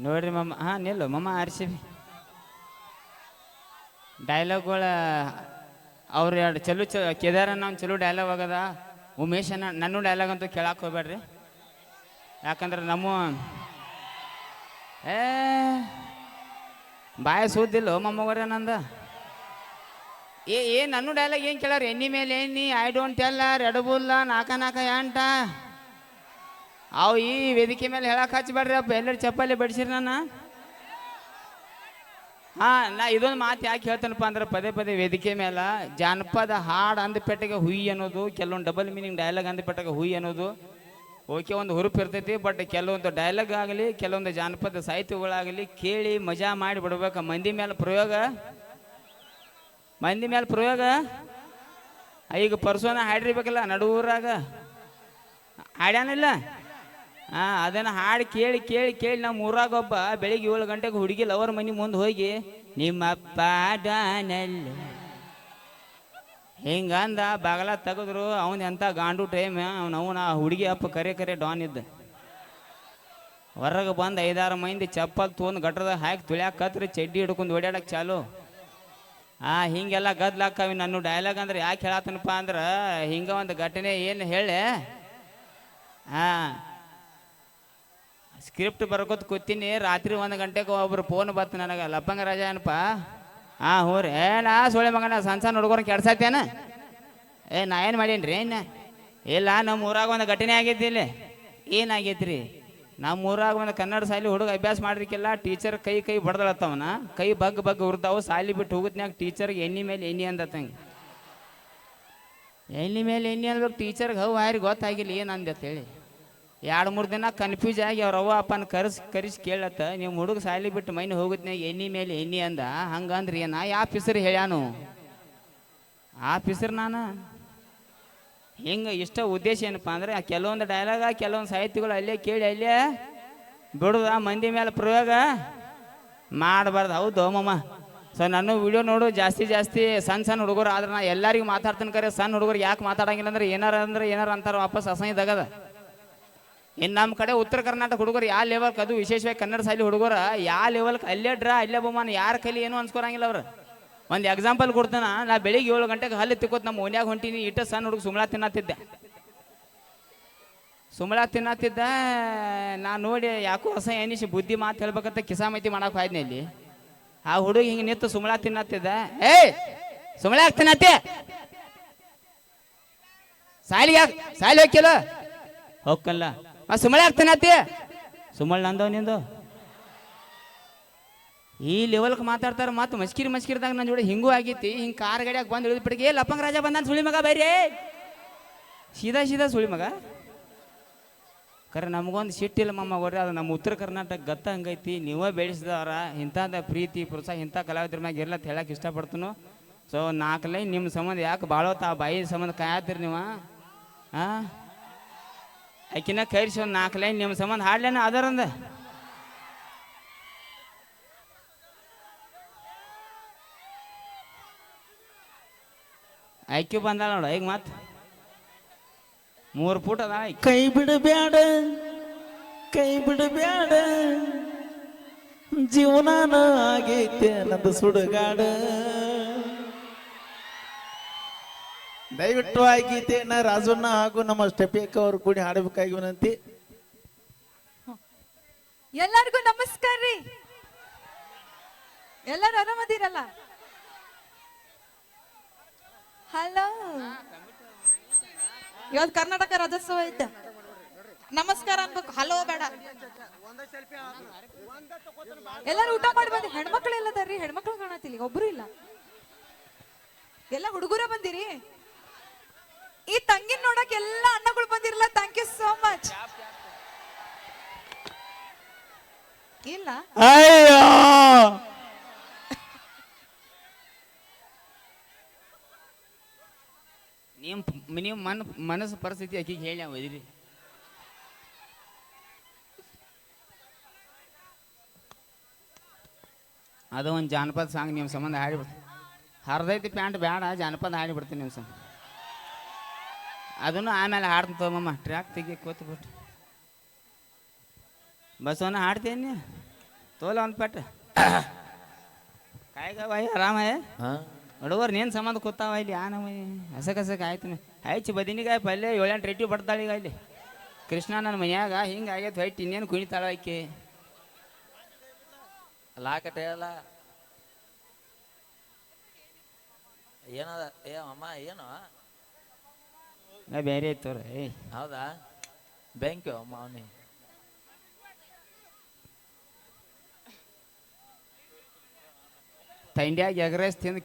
ನೋಡ್ರಿ ಮಮ್ಮ. ಹಾಂ, ನಿಲ್ಲು. ಮಮ್ಮ ಆರಿಸಿ ಡೈಲಾಗ್ಗಳ ಅವ್ರು ಎರಡು ಚಲೋ ಚ ಕೇದಾರಣ್ಣ ಒಂದು ಚಲೋ ಡೈಲಾಗ್ ಆಗದ. ಉಮೇಶ್ ಅಣ್ಣ, ನನ್ನ ಡೈಲಾಗ್ ಅಂತೂ ಕೇಳಕ್ಕೆ ಹೋಗ್ಬೇಡ್ರಿ. ಯಾಕಂದ್ರೆ ನಮ್ಮ ಏ, ಬಾಯ ಸೂದಿಲ್ಲ ಮೊಮ್ಮಗರ ನಂದ? ಏ ಏ, ನನ್ನ ಡೈಲಾಗ್ ಏನು ಕೇಳಾರ? ಎಣ್ಣಿ ಮೇಲೆ ಎಣ್ಣಿ ಐ ಡೋಂಟ್ ಎಲ್ಲ ರೆಡಬುಲ್ಲ ನಾಕ ನಾಕ ಎಂಟ. ಅವು ಈ ವೇದಿಕೆ ಮೇಲೆ ಹೇಳಕ್ ಹಚ್ಚಬೇಡ್ರಿ ಅಪ್ಪ. ಎಲ್ಲರೂ ಚಪ್ಪಲಿ ಬಡಿಸಿರಿ ನಾನ ಹಾ, ನಾ ಇದೊಂದು ಮಾತು ಯಾಕೆ ಹೇಳ್ತೇನಪ್ಪ ಅಂದ್ರೆ ಪದೇ ಪದೇ ವೇದಿಕೆ ಮೇಲೆ ಜಾನಪದ ಹಾಡು ಅಂದಪೆಟ್ಟಿಗೆ ಹುಯಿ ಅನ್ನೋದು, ಕೆಲವೊಂದು ಡಬಲ್ ಮೀನಿಂಗ್ ಡೈಲಾಗ್ ಅಂದಪೆಟ್ಟಿಗೆ ಹುಯಿ ಅನ್ನೋದು. ಓಕೆ, ಒಂದು ಹುರುಪು ಇರ್ತೈತಿ ಬಟ್ ಕೆಲವೊಂದು ಡೈಲಾಗ್ ಆಗಲಿ, ಕೆಲವೊಂದು ಜಾನಪದ ಸಾಹಿತ್ಯಗಳಾಗಲಿ ಕೇಳಿ ಮಜಾ ಮಾಡಿ ಬಿಡ್ಬೇಕು. ಮಂದಿ ಮೇಲೆ ಪ್ರಯೋಗ? ಮಂದಿ ಮೇಲೆ ಪ್ರಯೋಗ? ಈಗ ಪರ್ಸೋನ ಹಾಡಿರ್ಬೇಕಲ್ಲ, ನಡುವರಾಗ. ಹಾಡ್ಯಾನಿಲ್ಲ? ಹಾಂ, ಅದನ್ನ ಹಾಡು ಕೇಳಿ ಕೇಳಿ ಕೇಳಿ ನಮ್ಮ ಊರಾಗ ಒಬ್ಬ ಬೆಳಿಗ್ಗೆ ಏಳು ಗಂಟೆಗೆ ಹುಡುಗಿ ಲವರ್ ಮನೆ ಮುಂದೆ ಹೋಗಿ, ನಿಮ್ಮಪ್ಪ ಡಾನಲ್ಲಿ ಹಿಂಗಂದ ಬಾಗಲ ತೆಗೆದ್ರು, ಅವನ ಎಂತ ಗಾಂಡು ಟೈಮ್, ಅವ್ನ ಅವನ ಹುಡುಗಿ ಅಪ್ಪ ಕರೆ ಕರೆ ಡಾನ್ ಇದ್ದ. ಹೊರಗೆ ಬಂದು ಐದಾರು ಮಂದಿ ಚಪ್ಪಲ್ ತೊಗೊಂಡು ಗಟ್ರದಾಗ ಹಾಕಿ ತುಳ್ಯಾಕ ಕತ್ರಿ, ಚಡ್ಡಿ ಹಿಡ್ಕೊಂಡು ಓಡಾಡಕ್ಕೆ ಚಾಲು. ಆ, ಹಿಂಗೆಲ್ಲ ಗದ್ಲಾಕವಿ, ನನ್ನ ಡೈಲಾಗ್ ಅಂದ್ರೆ ಯಾಕೆ ಹೇಳತ್ತನಪ್ಪ ಅಂದ್ರೆ, ಹಿಂಗೆ ಒಂದು ಘಟನೆ ಏನು ಹೇಳಿ ಹಾಂ ಸ್ಕ್ರಿಪ್ಟ್ ಬರ್ಕೋತ ಕೂತೀನಿ. ರಾತ್ರಿ ಒಂದು ಗಂಟೆಗೆ ಒಬ್ರು ಫೋನ್ ಬತ್ತು ನನಗೆ, ಲಪ್ಪಂಗ ರಾಜ ಏನಪ್ಪ? ಹಾಂ ಹ್ಞೂ ರೀ. ಏ, ನಾ ಸೊಳ್ಳೆ ಮಗನ ಸಣ್ಣ ಸಣ್ಣ ಹುಡುಗರು ಕೆಡ್ಸತ್ತೇನ ಏ, ನಾ ಏನು ಮಾಡೀನಿ ರೀ ಇನ್ನ ಇಲ್ಲ ನಮ್ಮ ಊರಾಗ ಒಂದು ಘಟನೆ ಆಗೈತಿ ಇಲ್ಲಿ. ಏನಾಗೈತ್ರಿ? ನಮ್ಮ ಊರಾಗ ಒಂದು ಕನ್ನಡ ಶಾಲೆ ಹುಡುಗ ಅಭ್ಯಾಸ ಮಾಡ್ರಿಕ್ಕಿಲ್ಲ ಟೀಚರ್ ಕೈ ಕೈ ಬಡ್ದಳತ್ತವನ. ಕೈ ಬಗ್ ಬಗ್ ಉರ್ತಾವು ಶಾಲಿ ಬಿಟ್ಟು ಹೋಗುತ್ನ್ಯಾಗ ಟೀಚರ್ಗೆ ಎಣ್ಣೆ ಮೇಲೆ ಎಣ್ಣೆ ಅಂದತ್ತಂಗೆ. ಎಣ್ಣೆ ಮೇಲೆ ಎಣ್ಣೆ ಅನ್ಬೇಕು ಟೀಚರ್ಗೆ ಹೌ ಯಾರಿಗೆ ಗೊತ್ತಾಗಿಲ್ಲ, ಏನು ಅಂದೆ ಹೇಳಿ? ಎರಡು ಮೂರು ದಿನ ಕನ್ಫ್ಯೂಸ್ ಆಗಿ ಅವ್ರ ಅವ್ವ ಅಪ್ಪನ ಕರೆಸ್ ಕರೆಸಿ ಕೇಳತ್ತ ನಿಮ್ಮ ಹುಡುಗ ಸಾಲಿ ಬಿಟ್ಟು ಮೈನ ಹೋಗುತ್ತೆ ಎಣ್ಣೆ ಮೇಲೆ ಎಣ್ಣೆ ಅಂದ. ಹಂಗಂದ್ರಿ ಏನ ಯಾವ ಪಿಸರ್ ಹೇಳ್ಯಾನು. ಆ ನಾನು? ಹಿಂಗೆ ಇಷ್ಟ ಉದ್ದೇಶ ಏನಪ್ಪ ಅಂದ್ರೆ ಕೆಲವೊಂದು ಡೈಲಾಗ ಕೆಲವೊಂದು ಸಾಹಿತ್ಯಗಳು ಅಲ್ಲೇ ಕೇಳಿ ಅಲ್ಲೇ ಬಿಡುದ, ಮಂದಿ ಮೇಲೆ ಪ್ರಯೋಗ ಮಾಡಬಾರ್ದು. ಹೌದು ಮಮ್ಮ ಸೊ ನನ್ನ ವಿಡಿಯೋ ನೋಡು, ಜಾಸ್ತಿ ಜಾಸ್ತಿ ಸಣ್ಣ ಸಣ್ಣ ಹುಡುಗರು ಆದ್ರೆ ನಾ ಎಲ್ಲರಿಗೂ ಮಾತಾಡ್ತೀನಿ ಕರೆ. ಸಣ್ಣ ಹುಡುಗರು ಯಾಕೆ ಮಾತಾಡಂಗಿಲ್ಲ ಅಂದ್ರೆ ಏನಾರ ಅಂದ್ರೆ ಏನಾರ ಅಂತಾರೆ ವಾಪಸ್ ಅಸಹ್ಯದಾಗದ. ಇನ್ನು ನಮ್ಮ ಕಡೆ ಉತ್ತರ ಕರ್ನಾಟಕ ಹುಡುಗರು ಯಾವ ಲೆವೆಲ್ಗೆ ಅದು ವಿಶೇಷವಾಗಿ ಕನ್ನಡ ಶಾಲೆ ಹುಡುಗರು ಯಾವ ಲೆವೆಲ್ಗೆ ಅಲ್ಲೇ ಡ್ರಾ, ಅಲ್ಲೇ ಬಹುಮಾನ, ಯಾರ ಕೈಲಿ ಏನು ಅನ್ಸ್ಕೊರಂಗಿಲ್ಲ ಅವ್ರು. ಒಂದು ಎಕ್ಸಾಂಪಲ್ ಕೊಡ್ತಾನ, ನಾ ಬೆಳಿಗ್ಗೆ ಏಳು ಗಂಟೆಗೆ ಹಲ್ಲು ತಿಕ್ಕೋತ್ ನಮ್ಮ ಓನ್ಯಾಗ ಹೊಂಟೀನಿ, ಇಟ್ಟ ಸಣ್ಣ ಹುಡುಗ ಸುಮಳ ತಿನ್ನತ್ತಿದ್ದೆ ಸುಮಳ ತಿನ್ನತ್ತಿದ್ದ ನಾ ನೋಡಿ ಯಾಕೋ ಹೊಸ ಏನಿಸಿ ಬುದ್ಧಿ ಮಾತು ಹೇಳ್ಬೇಕಂತ ಕಿಸಾಮೈತಿ ಮಾಡಕ್ಕೆ ಹೋಯ್ದ್ನಿ ಇಲ್ಲಿ ಆ ಹುಡುಗ ಹಿಂಗೆ ನಿಂತು ಸುಮಳ ತಿನ್ನತ್ತಿದ್ದ ಏಯ್ ಸುಮಳ ತಿನ್ನತ್ತೆ ಸಾಲಿಗೆ ಸಾಲಿ ಹೋಗಿಲ್ಲ ಹೋಗಲ್ಲ ಆ ಆಗ್ತೇನೆ ಆಗ್ತಾನತ್ತಿ ಸುಮ್ಮಳ್ ನಂದವ್ ನಿಂದು? ಈ ಲೆವೆಲ್ಗೆ ಮಾತಾಡ್ತಾರ ಮತ್ತೆ ಮಸ್ಕಿರಿ ಮಸ್ಕಿರಿದಾಗ ನನ್ನ ಜೋಡಿ ಹಿಂಗೂ ಆಗೈತಿ ಹಿಂಗೆ ಕಾರ್ ಗಾಡಿಯಾಗ ಬಂದು ಇಳಿದ ಏ ಲಪ್ಪಂಗ ರಾಜ ಬಂದಾನ ಸುಳಿ ಮಗ ಬೈರಿ ಸೀದಾ ಸೀದಾ ಸುಳಿ ಮಗ. ಕರೆ, ನಮಗೊಂದು ಸಿಟ್ಟಿಲ್ಲ ಮಮ್ಮ ಅದು ನಮ್ಮ ಉತ್ತರ ಕರ್ನಾಟಕ ಗತ್ತ ಹಂಗೈತಿ. ನೀವೇ ಬೆಳೆಸಿದವರ ಇಂಥದ್ದು ಪ್ರೀತಿ, ಪ್ರೋತ್ಸಾಹ, ಇಂಥ ಕಲಾವಿದ್ರ ಮ್ಯಾಗ ಇರ್ಲತ್ತ ಹೇಳಕ್ಕೆ ಇಷ್ಟಪಡ್ತನು. ಸೊ ನಾಲ್ಕು ಲೈನ್ ನಿಮ್ಮ ಸಂಬಂಧ ಯಾಕೆ ಬಾಳೋತ ಆ ಬಾಯಿ ಸಂಬಂಧ ಕಾಯತ್ತೀರಿ ನೀವು? ಹಾಂ ಆಕಿನ ಕೈರಿಸಿ ಒಂದು ನಾಲ್ಕು ಲೈನ್ ನಿಮ್ಮ ಸಂಬಂಧ ಹಾಡ್ಲೇನ ಅದರಂದ? ಆಯ್ಕೆ ಬಂದಾಳ ನೋಡ, ಈಗ ಮತ್ತೆ. ಮೂರು ಫೂಟ್ ಅದ ಕೈ ಬಿಡಬೇಡ ಕೈ ಬಿಡಬೇಡ ಜೀವನಾನ ಆಗೈತೆ, ನಂದು ಸುಡುಗಾಡ. ದಯವಿಟ್ಟು ಆ ಗೀತೆಯನ್ನ ರಾಜಣ್ಣ ಹಾಗೂ ನಮ್ಮ ಸ್ಟೆಪಿಯಕ್ಕ ಅವರು ಕೂಡಿ ಹಾಡಬೇಕಾಗಿ ವಿನಂತಿ. ಎಲ್ಲರಿಗೂ ನಮಸ್ಕಾರ ರೀ. ಎಲ್ಲರೂ ಆರಾಮದಿರಲ್ಲ? ಹಲೋ ಇವತ್ತು ಕರ್ನಾಟಕ ರಾಜ್ಯೋತ್ಸವ ಐತೆ. ನಮಸ್ಕಾರ ಅನ್ಬೇಕು. ಹಲೋ ಬೇಡ. ಎಲ್ಲರೂ ಊಟ ಮಾಡಿ ಬಂದಿ ಹೆಣ್ಮಕ್ಳು ಎಲ್ಲದಾರ್ರಿ ಹೆಣ್ಮಕ್ಳು ಕಾಣತಿಲ್ಲ ಒಬ್ರು ಇಲ್ಲ. ಎಲ್ಲ ಹುಡುಗರ ಬಂದಿರಿ? ಈ ತಂಗಿನ ನೋಡಕ್ ಎಲ್ಲ ಅಣ್ಣಗಳು ಬಂದಿರಲ್ಲ ಥ್ಯಾಂಕ್ ಯು ಸೋ ಮಚ್ ಇಲ್ಲ? ಅಯ್ಯೋ! ನಿಮ್ಮ ನೀವು ಮನ್ ಮನಸ್ಸು ಪರಿಸ್ಥಿತಿ ಆಕಿಗೆ ಹೇಳಿ ನಾವು ಇದ್ರಿ ಅದು ಒಂದು ಜಾನಪದ ಸಾಂಗ್ ನಿಮ್ಮ ಸಂಬಂಧ ಹಾಡಿಬಿಡ್ತೀನಿ ಹರಿದೈತಿ ಪ್ಯಾಂಟ್ ಬೇಡ ಜಾನಪದ ಹಾಡಿಬಿಡ್ತೀನಿ ನಿಮ್ಮ ಸಂಬಂಧ. ಅದನ್ನು ಆಮೇಲೆ ಹಾಡ್ತೀನಿ ತಗೊಮ್ಮ ಟ್ರ್ಯಾಕ್ ತೆಗಿ ಕೂತ್ಬಿಟ್ಟು ಬಸವನ ಹಾಡ್ತೀನಿ. ತೋಲ ಒಂದು ಪಟ್ಟ. ಕಾಯ್ಗ ಬಾಯಿ ಆರಾಮ ಹಾ? ಹುಡುಗರು ನೀನು ಸಂಬಂಧ ಕೂತಾವ ಇಲ್ಲಿ ಆನಮಯ್ಯ ಹಸಕ್ ಹಸಕ್ ಆಯ್ತು ಆಯ್ತು ಬದಿನಿಗಾಯಿ ಪಲ್ಯ ಏಳೆಂಟು ರೆಟ್ಟಿ ಬಡ್ತಾಳೀಗ ಇಲ್ಲಿ. ಕೃಷ್ಣ ನನ್ನ ಮನ್ಯಾಗ ಹಿಂಗೆ ಆಗೈತೆ ಹೊಯ್ತು ಇನ್ನೇನು ಕುಣಿತಾಳ ಆಕೆ. ಲಾಕಟೆ ಅಲ್ಲ. ಏನದ? ಏ ಅಮ್ಮ ಏನು? ನಾ ಬೇರೆ ಇತ್ತು ಏಯ್ ಹೌದಾ? ಬ್ಯಾಂಕ್ ಮಾವನಿ. ತಂಡ್ಯಾಗ ಎಗ್ರೆಸ್ ತಿಂದು